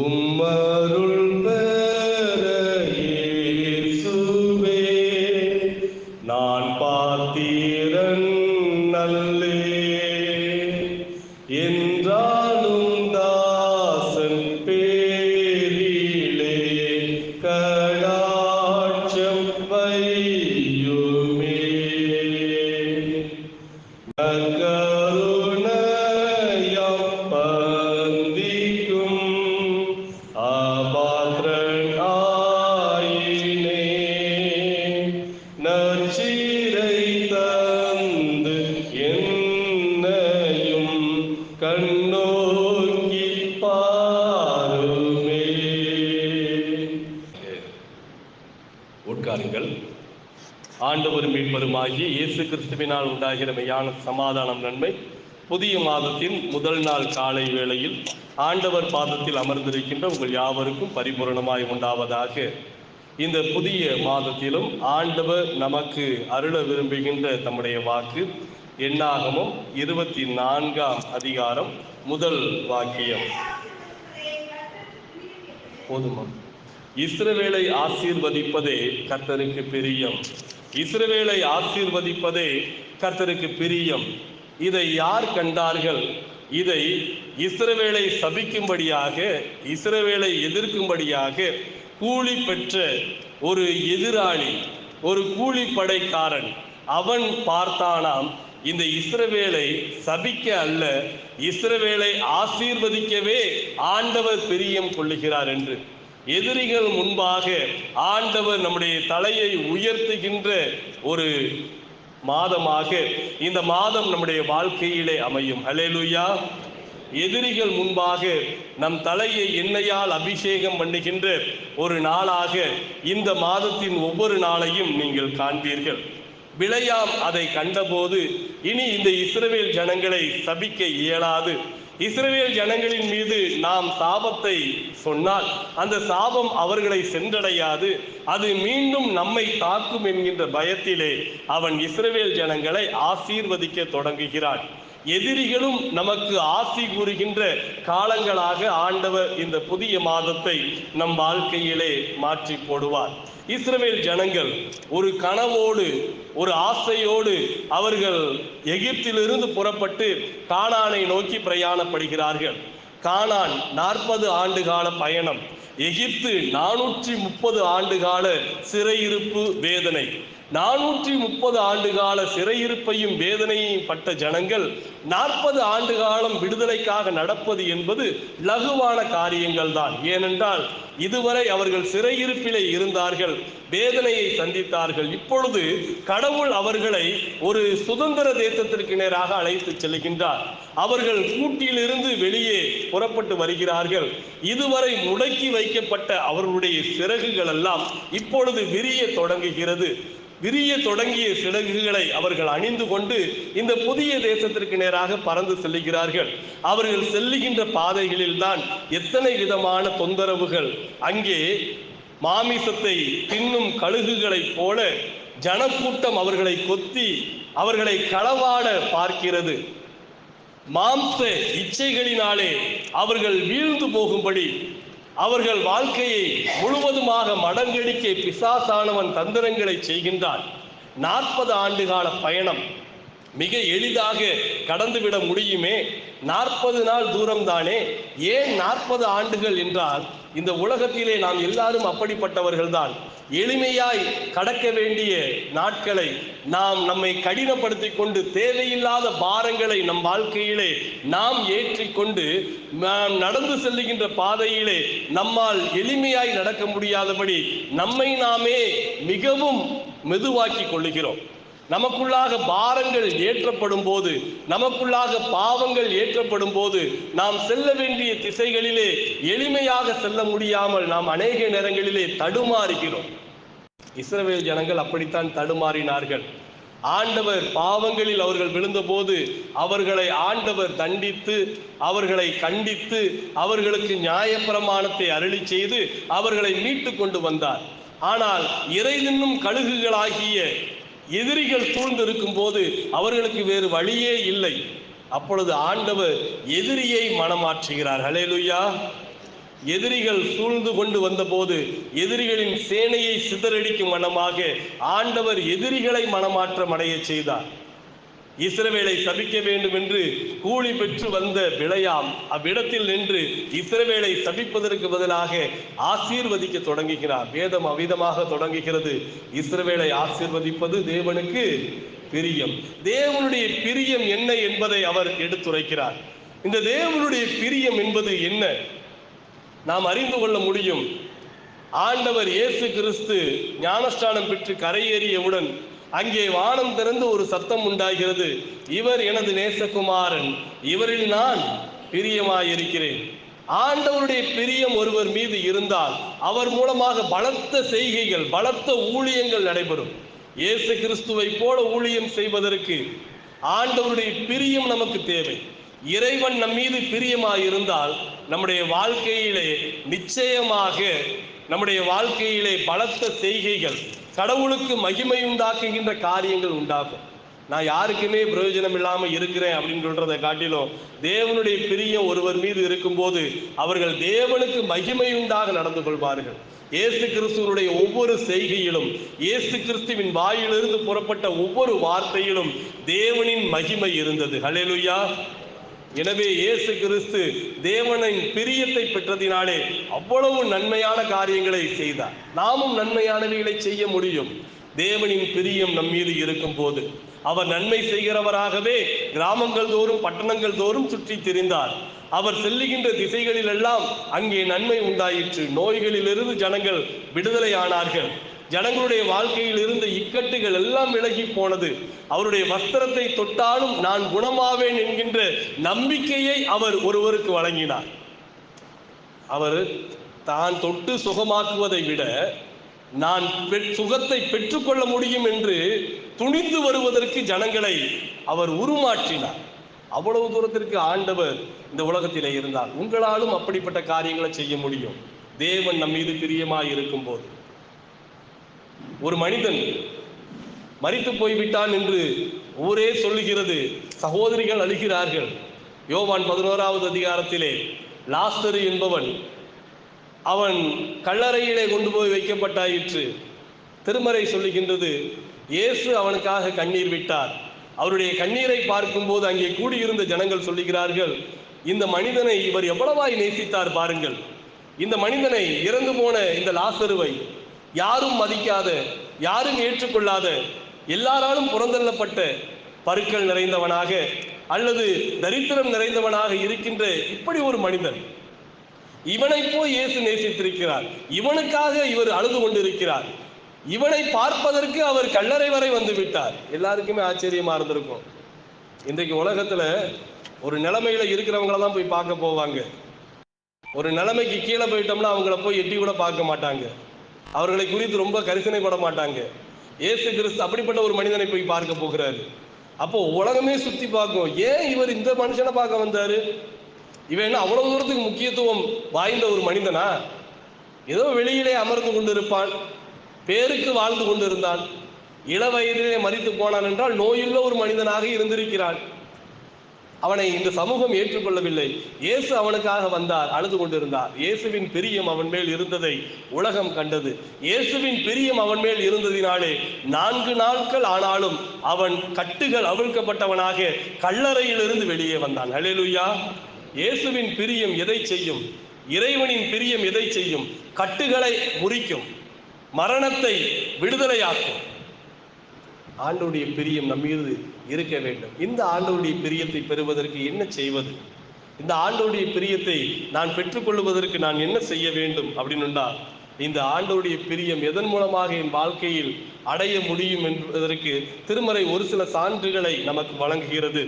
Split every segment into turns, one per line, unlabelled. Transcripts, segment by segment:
ഉമ്മറുള്ള
கிறிஸ்துவினால் உண்டாகிற மெய்யான சமாதானம் நன்மை புதிய மாதத்தின் முதல் நாள் காலை வேளையில் ஆண்டவர் பாதத்தில் அமர்ந்திருக்கின்ற உங்கள் யாவருக்கும் பரிபூரணமாய் உண்டாவதாக இந்த புதிய மாதத்திலும் ஆண்டவர் நமக்கு அருள விரும்புகின்ற தம்முடைய வாக்கு எண்ணாகமும் இருபத்தி நான்காம் அதிகாரம் முதல் வாக்கியம் போதுமா இஸ்ரவேலை ஆசீர்வதிப்பதே கர்த்தருக்கு பிரியம் இஸ்ரவேலை ஆசீர்வதிப்பதே கர்த்தருக்கு பிரியம் இதை யார் கண்டார்கள் இதை இஸ்ரவேலை சபிக்கும்படியாக இஸ்ரவேலை எதிர்க்கும்படியாக கூலி பெற்ற ஒரு எதிராளி ஒரு கூலி படைக்காரன் அவன் பார்த்தானாம் இந்த இஸ்ரவேலை சபிக்க அல்ல இஸ்ரவேலை ஆசீர்வதிக்கவே ஆண்டவர் பிரியம் கொள்ளுகிறார் என்று எதிரிகள் முன்பாக ஆண்டவர் நம்முடைய தலையை உயர்த்துகின்ற ஒரு மாதமாக இந்த மாதம் நம்முடைய வாழ்க்கையிலே அமையும் அலேலுயா எதிரிகள் முன்பாக நம் தலையை எண்ணெயால் அபிஷேகம் பண்ணுகின்ற ஒரு நாளாக இந்த மாதத்தின் ஒவ்வொரு நாளையும் நீங்கள் காண்பீர்கள் விளையாம் அதை கண்டபோது இனி இந்த இஸ்ரவேல் ஜனங்களை சபிக்க இயலாது இஸ்ரேல் ஜனங்களின் மீது நாம் சாபத்தை சொன்னால் அந்த சாபம் அவர்களை சென்றடையாது அது மீண்டும் நம்மை தாக்கும் என்கின்ற பயத்திலே அவன் இஸ்ரேல் ஜனங்களை ஆசீர்வதிக்க தொடங்குகிறான் எதிரிகளும் நமக்கு ஆசி கூறுகின்ற காலங்களாக ஆண்டவர் இந்த புதிய மாதத்தை நம் வாழ்க்கையிலே மாற்றி போடுவார் இஸ்ரவேல் ஜனங்கள் ஒரு கனவோடு ஒரு ஆசையோடு அவர்கள் எகிப்திலிருந்து புறப்பட்டு கானானை நோக்கி பிரயாணப்படுகிறார்கள் கானான் நாற்பது ஆண்டு கால பயணம் எகிப்து நானூற்றி முப்பது ஆண்டு கால சிறையிருப்பு வேதனை நானூற்றி முப்பது ஆண்டு கால சிறையிருப்பையும் வேதனையும் பட்ட ஜனங்கள் நாற்பது ஆண்டு காலம் விடுதலைக்காக நடப்பது என்பது லகுவான காரியங்கள் தான் ஏனென்றால் இதுவரை அவர்கள் சிறையிருப்பிலே இருந்தார்கள் வேதனையை சந்தித்தார்கள் இப்பொழுது கடவுள் அவர்களை ஒரு சுதந்திர தேசத்திற்கு நேராக அழைத்து செல்கின்றார் அவர்கள் கூட்டியிலிருந்து வெளியே புறப்பட்டு வருகிறார்கள் இதுவரை முடக்கி வைக்கப்பட்ட அவர்களுடைய சிறகுகள் எல்லாம் இப்பொழுது விரிய தொடங்குகிறது விரிய தொடங்கிய சிறகுகளை அவர்கள் அணிந்து கொண்டு இந்த புதிய தேசத்திற்கு நேராக பறந்து செல்லுகிறார்கள் அவர்கள் செல்லுகின்ற பாதைகளில்தான் எத்தனை விதமான தொந்தரவுகள் அங்கே மாமிசத்தை தின்னும் கழுகுகளைப் போல ஜனக்கூட்டம் அவர்களை கொத்தி அவர்களை களவாட பார்க்கிறது மாம்ச இச்சைகளினாலே அவர்கள் வீழ்ந்து போகும்படி அவர்கள் வாழ்க்கையை முழுவதுமாக மடங்கடிக்க பிசாசானவன் தந்திரங்களை செய்கின்றான் நாற்பது கால பயணம் மிக எளிதாக கடந்துவிட முடியுமே நாற்பது நாள் தூரம்தானே ஏன் நாற்பது ஆண்டுகள் என்றால் இந்த உலகத்திலே நாம் எல்லாரும் அப்படிப்பட்டவர்கள் தான் எளிமையாய் கடக்க வேண்டிய நாட்களை நாம் நம்மை கடினப்படுத்தி கொண்டு தேவையில்லாத பாரங்களை நம் வாழ்க்கையிலே நாம் ஏற்றிக்கொண்டு நாம் நடந்து செல்லுகின்ற பாதையிலே நம்மால் எளிமையாய் நடக்க முடியாதபடி நம்மை நாமே மிகவும் மெதுவாக்கி கொள்ளுகிறோம் நமக்குள்ளாக பாரங்கள் ஏற்றப்படும் போது நமக்குள்ளாக பாவங்கள் ஏற்றப்படும் போது நாம் செல்ல வேண்டிய திசைகளிலே எளிமையாக செல்ல முடியாமல் நாம் அநேக நேரங்களிலே தடுமாறுகிறோம் இஸ்ரவேல் ஜனங்கள் அப்படித்தான் தடுமாறினார்கள் ஆண்டவர் பாவங்களில் அவர்கள் விழுந்தபோது அவர்களை ஆண்டவர் தண்டித்து அவர்களை கண்டித்து அவர்களுக்கு நியாயப்பிரமாணத்தை அருளி செய்து அவர்களை மீட்டு கொண்டு வந்தார் ஆனால் இறைதின்னும் கழுகுகளாகிய எதிரிகள் சூழ்ந்திருக்கும் போது அவர்களுக்கு வேறு வழியே இல்லை அப்பொழுது ஆண்டவர் எதிரியை மனமாற்றுகிறார் ஹலே லுய்யா எதிரிகள் சூழ்ந்து கொண்டு வந்தபோது எதிரிகளின் சேனையை சிதறடிக்கும் மனமாக ஆண்டவர் எதிரிகளை மனமாற்றம் அடைய செய்தார் இஸ்ரவேலை சபிக்க வேண்டும் என்று கூலி பெற்று வந்த விளையாம் அவ்விடத்தில் நின்று இஸ்ரவேலை சபிப்பதற்கு பதிலாக ஆசீர்வதிக்க தொடங்குகிறார் வேதம் அவிதமாக தொடங்குகிறது இஸ்ரவேலை ஆசீர்வதிப்பது தேவனுக்கு பிரியம் தேவனுடைய பிரியம் என்ன என்பதை அவர் எடுத்துரைக்கிறார் இந்த தேவனுடைய பிரியம் என்பது என்ன நாம் அறிந்து கொள்ள முடியும் ஆண்டவர் இயேசு கிறிஸ்து ஞானஸ்தானம் பெற்று கரையேறியவுடன் அங்கே வானம் திறந்து ஒரு சத்தம் உண்டாகிறது இவர் எனது நேசகுமாரன் இவரில் நான் பிரியமாயிருக்கிறேன் ஆண்டவருடைய பிரியம் ஒருவர் மீது இருந்தால் அவர் மூலமாக பலத்த செய்கைகள் பலத்த ஊழியங்கள் நடைபெறும் இயேசு கிறிஸ்துவை போல ஊழியம் செய்வதற்கு ஆண்டவருடைய பிரியம் நமக்கு தேவை இறைவன் நம் மீது பிரியமாயிருந்தால் நம்முடைய வாழ்க்கையிலே நிச்சயமாக நம்முடைய வாழ்க்கையிலே பலத்த செய்கைகள் கடவுளுக்கு மகிமை உண்டாக்குகின்ற காரியங்கள் உண்டாகும் நான் யாருக்குமே பிரயோஜனம் இல்லாமல் இருக்கிறேன் அப்படின்னு சொல்றதை காட்டிலும் தேவனுடைய பிரியம் ஒருவர் மீது இருக்கும்போது அவர்கள் தேவனுக்கு மகிமை உண்டாக நடந்து கொள்வார்கள் இயேசு கிறிஸ்துவனுடைய ஒவ்வொரு செய்கையிலும் இயேசு கிறிஸ்துவின் வாயிலிருந்து புறப்பட்ட ஒவ்வொரு வார்த்தையிலும் தேவனின் மகிமை இருந்தது ஹலே எனவே இயேசு கிறிஸ்து தேவனின் பிரியத்தை பெற்றதினாலே அவ்வளவு நன்மையான காரியங்களை செய்தார் நாமும் நன்மையானவைகளை செய்ய முடியும் தேவனின் பிரியம் நம் மீது இருக்கும் போது அவர் நன்மை செய்கிறவராகவே கிராமங்கள் தோறும் பட்டணங்கள் தோறும் சுற்றி திரிந்தார் அவர் செல்லுகின்ற திசைகளிலெல்லாம் அங்கே நன்மை உண்டாயிற்று நோய்களிலிருந்து ஜனங்கள் விடுதலை ஆனார்கள் ஜனங்களுடைய வாழ்க்கையில் இருந்த இக்கட்டுகள் எல்லாம் விலகி போனது அவருடைய வஸ்திரத்தை தொட்டாலும் நான் குணமாவேன் என்கின்ற நம்பிக்கையை அவர் ஒருவருக்கு வழங்கினார் அவர் தான் தொட்டு சுகமாக்குவதை விட நான் சுகத்தை பெற்றுக்கொள்ள முடியும் என்று துணிந்து வருவதற்கு ஜனங்களை அவர் உருமாற்றினார் அவ்வளவு தூரத்திற்கு ஆண்டவர் இந்த உலகத்திலே இருந்தார் உங்களாலும் அப்படிப்பட்ட காரியங்களை செய்ய முடியும் தேவன் நம் மீது பிரியமாய் போது ஒரு மனிதன் மறித்து போய்விட்டான் என்று ஊரே சொல்லுகிறது சகோதரிகள் அழுகிறார்கள் யோவான் பதினோராவது அதிகாரத்திலே லாஸ்தரு என்பவன் அவன் கல்லறையிலே கொண்டு போய் வைக்கப்பட்டாயிற்று திருமறை சொல்லுகின்றது இயேசு அவனுக்காக கண்ணீர் விட்டார் அவருடைய கண்ணீரை பார்க்கும்போது அங்கே கூடியிருந்த ஜனங்கள் சொல்லுகிறார்கள் இந்த மனிதனை இவர் எவ்வளவாய் நேசித்தார் பாருங்கள் இந்த மனிதனை இறந்து போன இந்த லாசருவை யாரும் மதிக்காத யாரும் ஏற்றுக்கொள்ளாத எல்லாராலும் புறந்தள்ளப்பட்ட பருக்கள் நிறைந்தவனாக அல்லது தரித்திரம் நிறைந்தவனாக இருக்கின்ற இப்படி ஒரு மனிதன் இவனை போய் இயேசு நேசித்திருக்கிறார் இவனுக்காக இவர் அழுது கொண்டிருக்கிறார் இவனை பார்ப்பதற்கு அவர் கல்லறை வரை வந்து விட்டார் எல்லாருக்குமே ஆச்சரியமா இருந்திருக்கும் இன்றைக்கு உலகத்துல ஒரு நிலைமையில இருக்கிறவங்கள தான் போய் பார்க்க போவாங்க ஒரு நிலைமைக்கு கீழே போயிட்டோம்னா அவங்கள போய் எட்டி கூட பார்க்க மாட்டாங்க அவர்களை குறித்து ரொம்ப கரிசனைப்பட மாட்டாங்க ஏசு கிறிஸ்து அப்படிப்பட்ட ஒரு மனிதனை போய் பார்க்க போகிறாரு அப்போ உலகமே சுத்தி பார்க்கும் ஏன் இவர் இந்த மனுஷனை பார்க்க வந்தாரு இவன் என்ன அவ்வளவு தூரத்துக்கு முக்கியத்துவம் வாய்ந்த ஒரு மனிதனா ஏதோ வெளியிலே அமர்ந்து கொண்டிருப்பான் பேருக்கு வாழ்ந்து கொண்டிருந்தான் இள வயதிலே மறித்து போனான் என்றால் நோயுள்ள ஒரு மனிதனாக இருந்திருக்கிறான் அவனை இந்த சமூகம் ஏற்றுக்கொள்ளவில்லை இயேசு அவனுக்காக வந்தார் அழுது கொண்டிருந்தார் இயேசுவின் பிரியம் அவன் மேல் இருந்ததை உலகம் கண்டது இயேசுவின் பிரியம் அவன் மேல் இருந்ததினாலே நான்கு நாட்கள் ஆனாலும் அவன் கட்டுகள் அவிழ்க்கப்பட்டவனாக கல்லறையிலிருந்து வெளியே வந்தான் அலேலுயா இயேசுவின் பிரியம் எதை செய்யும் இறைவனின் பிரியம் எதை செய்யும் கட்டுகளை முறிக்கும் மரணத்தை விடுதலையாக்கும் ஆண்டவுடைய பிரியம் நம்மீது இருக்க வேண்டும் இந்த ஆண்டவுடைய பிரியத்தை பெறுவதற்கு என்ன செய்வது இந்த ஆண்டோடைய பிரியத்தை நான் பெற்றுக்கொள்வதற்கு நான் என்ன செய்ய வேண்டும் அப்படின்னுண்டா இந்த ஆண்டோடைய பிரியம் எதன் மூலமாக என் வாழ்க்கையில் அடைய முடியும் என்பதற்கு திருமறை ஒரு சில சான்றுகளை நமக்கு வழங்குகிறது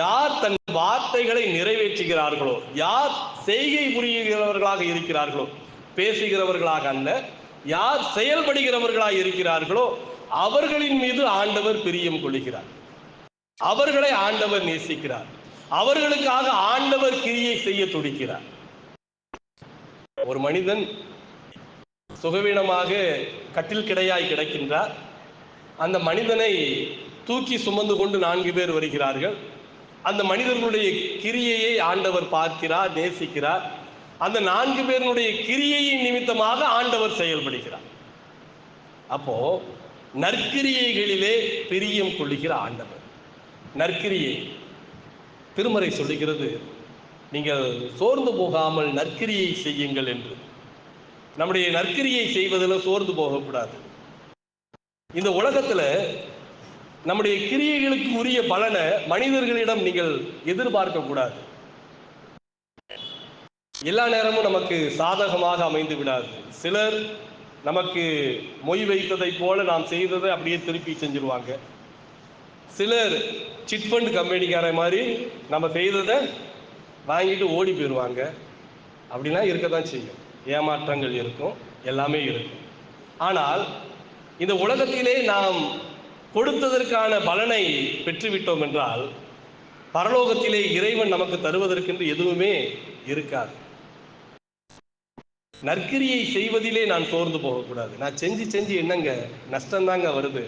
யார் தன் வார்த்தைகளை நிறைவேற்றுகிறார்களோ யார் செய்கை புரிகிறவர்களாக இருக்கிறார்களோ பேசுகிறவர்களாக அல்ல யார் செயல்படுகிறவர்களாக இருக்கிறார்களோ அவர்களின் மீது ஆண்டவர் பிரியம் கொள்கிறார் அவர்களை ஆண்டவர் நேசிக்கிறார் அவர்களுக்காக ஆண்டவர் கிரியை செய்ய துடிக்கிறார் ஒரு மனிதன் சுகவீனமாக கட்டில் கிடையாய் கிடக்கின்றார் அந்த மனிதனை தூக்கி சுமந்து கொண்டு நான்கு பேர் வருகிறார்கள் அந்த மனிதர்களுடைய கிரியையை ஆண்டவர் பார்க்கிறார் நேசிக்கிறார் அந்த நான்கு பேருடைய கிரியையின் நிமித்தமாக ஆண்டவர் செயல்படுகிறார் அப்போ நற்கிரியைகளிலே பிரியம் கொள்ளுகிற ஆண்டவர் நற்கிரியை திருமறை சொல்லுகிறது நீங்கள் சோர்ந்து போகாமல் நற்கிரியை செய்யுங்கள் என்று நம்முடைய நற்கிரியை செய்வதில் சோர்ந்து போகக்கூடாது இந்த உலகத்தில் நம்முடைய கிரியைகளுக்கு உரிய பலனை மனிதர்களிடம் நீங்கள் எதிர்பார்க்க கூடாது எல்லா நேரமும் நமக்கு சாதகமாக அமைந்து விடாது சிலர் நமக்கு மொய் வைத்ததை போல நாம் செய்ததை அப்படியே திருப்பி செஞ்சிருவாங்க சிலர் சிட் ஃபண்ட் கம்பெனிக்கார மாதிரி நம்ம செய்ததை வாங்கிட்டு ஓடி போயிடுவாங்க அப்படின்னா இருக்க தான் செய்யும் ஏமாற்றங்கள் இருக்கும் எல்லாமே இருக்கும் ஆனால் இந்த உலகத்திலே நாம் கொடுத்ததற்கான பலனை பெற்றுவிட்டோம் என்றால் பரலோகத்திலே இறைவன் நமக்கு தருவதற்கென்று எதுவுமே இருக்காது நற்கிரியை செய்வதிலே நான் சோர்ந்து போகக்கூடாது நான் செஞ்சு செஞ்சு என்னங்க நஷ்டம்தாங்க வருது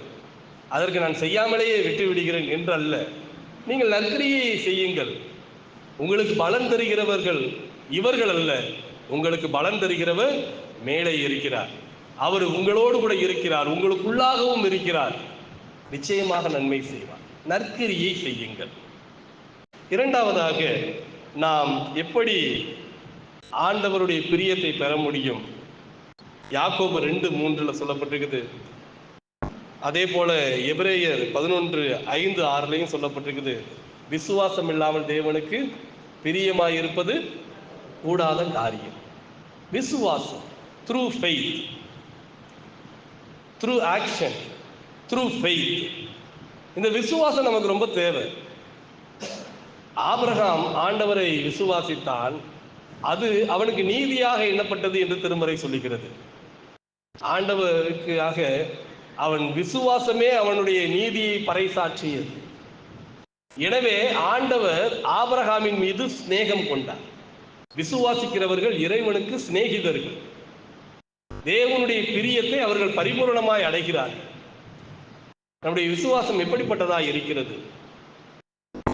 அதற்கு நான் செய்யாமலேயே விட்டு விடுகிறேன் என்று அல்ல நீங்கள் நற்கிரியை செய்யுங்கள் உங்களுக்கு பலன் தருகிறவர்கள் இவர்கள் அல்ல உங்களுக்கு பலன் தருகிறவர் மேலே இருக்கிறார் அவர் உங்களோடு கூட இருக்கிறார் உங்களுக்குள்ளாகவும் இருக்கிறார் நிச்சயமாக நன்மை செய்வார் நற்கிரியை செய்யுங்கள் இரண்டாவதாக நாம் எப்படி ஆண்டவருடைய பிரியத்தை பெற முடியும் யாக்கோபு ரெண்டு மூன்றுல சொல்லப்பட்டிருக்குது அதே போல எபிரேயர் பதினொன்று ஐந்து ஆறுலையும் சொல்லப்பட்டிருக்குது விசுவாசம் இல்லாமல் தேவனுக்கு பிரியமாய் இருப்பது கூடாத காரியம் விசுவாசம் through faith through action through faith இந்த விசுவாசம் நமக்கு ரொம்ப தேவை ஆபிரகாம் ஆண்டவரை விசுவாசித்தான் அது அவனுக்கு நீதியாக எண்ணப்பட்டது என்று திருமறை சொல்லுகிறது ஆண்டவருக்காக அவன் விசுவாசமே அவனுடைய நீதியை பறைசாற்றியது எனவே ஆண்டவர் ஆபரகாமின் மீது சிநேகம் கொண்டார் விசுவாசிக்கிறவர்கள் இறைவனுக்கு சிநேகிதர்கள் தேவனுடைய பிரியத்தை அவர்கள் பரிபூர்ணமாய் அடைகிறார்கள் நம்முடைய விசுவாசம் எப்படிப்பட்டதாக இருக்கிறது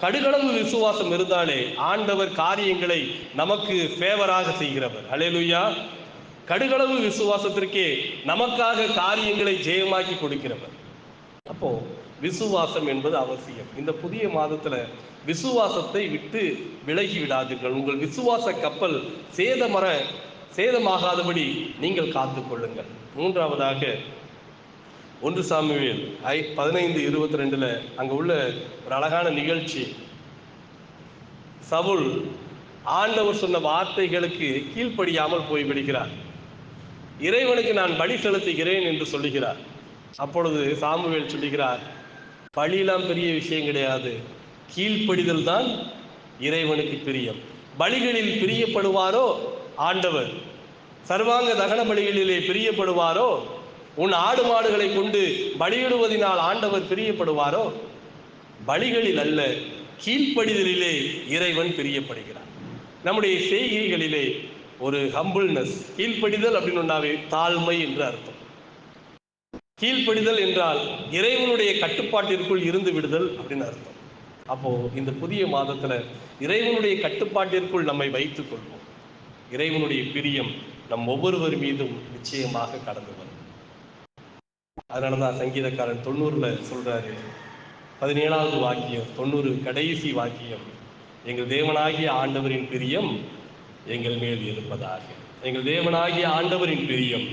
கடுகளவு விசுவாசம் இருந்தாலே ஆண்டவர் காரியங்களை நமக்கு ஃபேவராக செய்கிறவர் அலையலுயா கடுகளவு விசுவாசத்திற்கே நமக்காக காரியங்களை ஜெயமாக்கி கொடுக்கிறவர் அப்போ விசுவாசம் என்பது அவசியம் இந்த புதிய மாதத்துல விசுவாசத்தை விட்டு விலகி விடாதீர்கள் உங்கள் விசுவாச கப்பல் சேதமர சேதமாகாதபடி நீங்கள் காத்து கொள்ளுங்கள் மூன்றாவதாக ஒன்று சாமுவேல் ஐ பதினைந்து இருபத்தி ரெண்டில் அங்கே உள்ள ஒரு அழகான நிகழ்ச்சி சவுல் ஆண்டவர் சொன்ன வார்த்தைகளுக்கு கீழ்ப்படியாமல் போய் விடுகிறார் இறைவனுக்கு நான் பலி செலுத்துகிறேன் என்று சொல்லுகிறார் அப்பொழுது சாமுவேல் சொல்லுகிறார் பழியெல்லாம் பெரிய விஷயம் கிடையாது கீழ்ப்படிதல் தான் இறைவனுக்கு பிரியம் பலிகளில் பிரியப்படுவாரோ ஆண்டவர் சர்வாங்க தகன பலிகளிலே பிரியப்படுவாரோ உன் ஆடு மாடுகளை கொண்டு பலியிடுவதனால் ஆண்டவர் பிரியப்படுவாரோ பலிகளில் அல்ல கீழ்ப்படிதலிலே இறைவன் பிரியப்படுகிறார் நம்முடைய செய்கைகளிலே ஒரு ஹம்பிள்னஸ் கீழ்ப்படிதல் அப்படின்னாவே தாழ்மை என்று அர்த்தம் கீழ்ப்படிதல் என்றால் இறைவனுடைய கட்டுப்பாட்டிற்குள் இருந்து விடுதல் அப்படின்னு அர்த்தம் அப்போ இந்த புதிய மாதத்துல இறைவனுடைய கட்டுப்பாட்டிற்குள் நம்மை வைத்துக் கொள்வோம் இறைவனுடைய பிரியம் நம் ஒவ்வொருவர் மீதும் நிச்சயமாக கடந்து வரும் அதனால தான் சங்கீதக்காரன் தொண்ணூறுல சொல்கிறாரு பதினேழாவது வாக்கியம் தொண்ணூறு கடைசி வாக்கியம் எங்கள் தேவனாகிய ஆண்டவரின் பிரியம் எங்கள் மேல் இருப்பதாக எங்கள் தேவனாகிய ஆண்டவரின் பிரியம்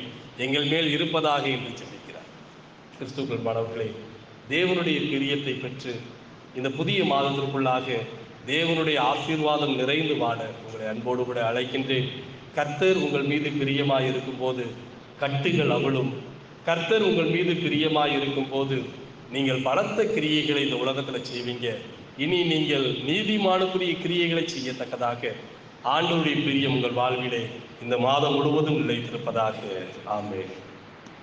எங்கள் மேல் இருப்பதாக என்று சொல்லிக்கிறார் கிறிஸ்துக்கள் மாணவர்களே தேவனுடைய பிரியத்தை பெற்று இந்த புதிய மாதத்திற்குள்ளாக தேவனுடைய ஆசீர்வாதம் நிறைந்து வாட உங்களை அன்போடு கூட அழைக்கின்றேன் கர்த்தர் உங்கள் மீது பிரியமாக இருக்கும்போது கட்டுகள் அவளும் கர்த்தர் உங்கள் மீது பிரியமாக இருக்கும் போது நீங்கள் பலத்த கிரியைகளை இந்த உலகத்தில் செய்வீங்க இனி நீங்கள் நீதிமானுக்குரிய கிரியைகளை செய்யத்தக்கதாக ஆண்டோடைய பிரியம் உங்கள் வாழ்விலே இந்த மாதம் முழுவதும் நிலைத்திருப்பதாக ஆமே